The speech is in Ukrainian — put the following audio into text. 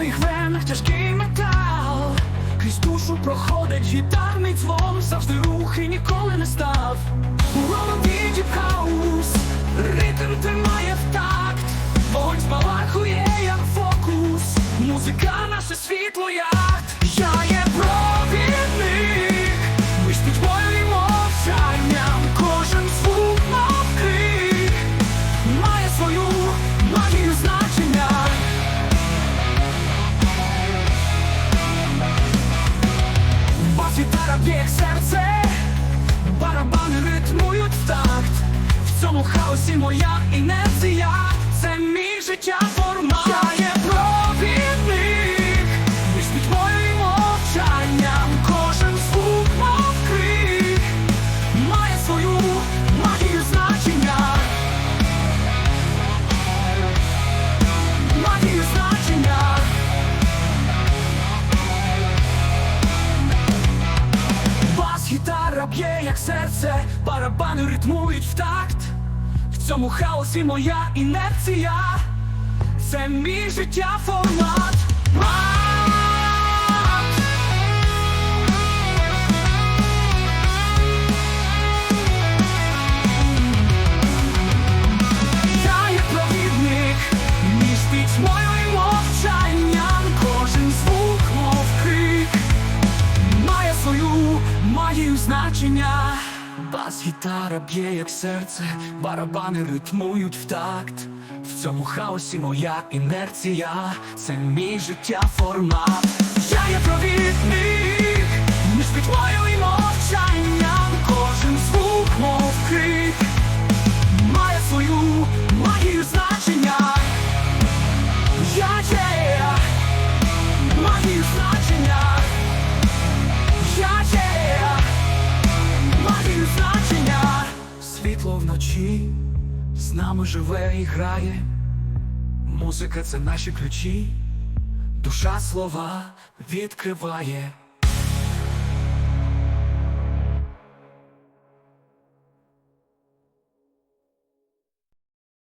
моїх венах тяжкий метал, крізь душу проходить гітарний дзвон, завжди рухи ніколи не став. У робіті хаус, ритм тримає в такт, вогонь спалахує, як фокус, музика наше світло як хаосі моя інерція, це мій життя формат. Я провідник, між пітьмою і мовчанням. Кожен звук мов крик, має свою магію значення. Магію значення. Бас, гітара б'є, як серце, барабани ритмують в такт. Цьому хаосі моя інерція, це мій життя формат. Мат. Я є провідник, між пітьмою і мовчанням, кожен звук, мов має свою магію значення. Бас гітара б'є, як серце, барабани ритмують в такт. В цьому хаосі моя інерція, це мій життя формат. Вночі з нами живе і грає. Музика це наші ключі, душа слова відкриває.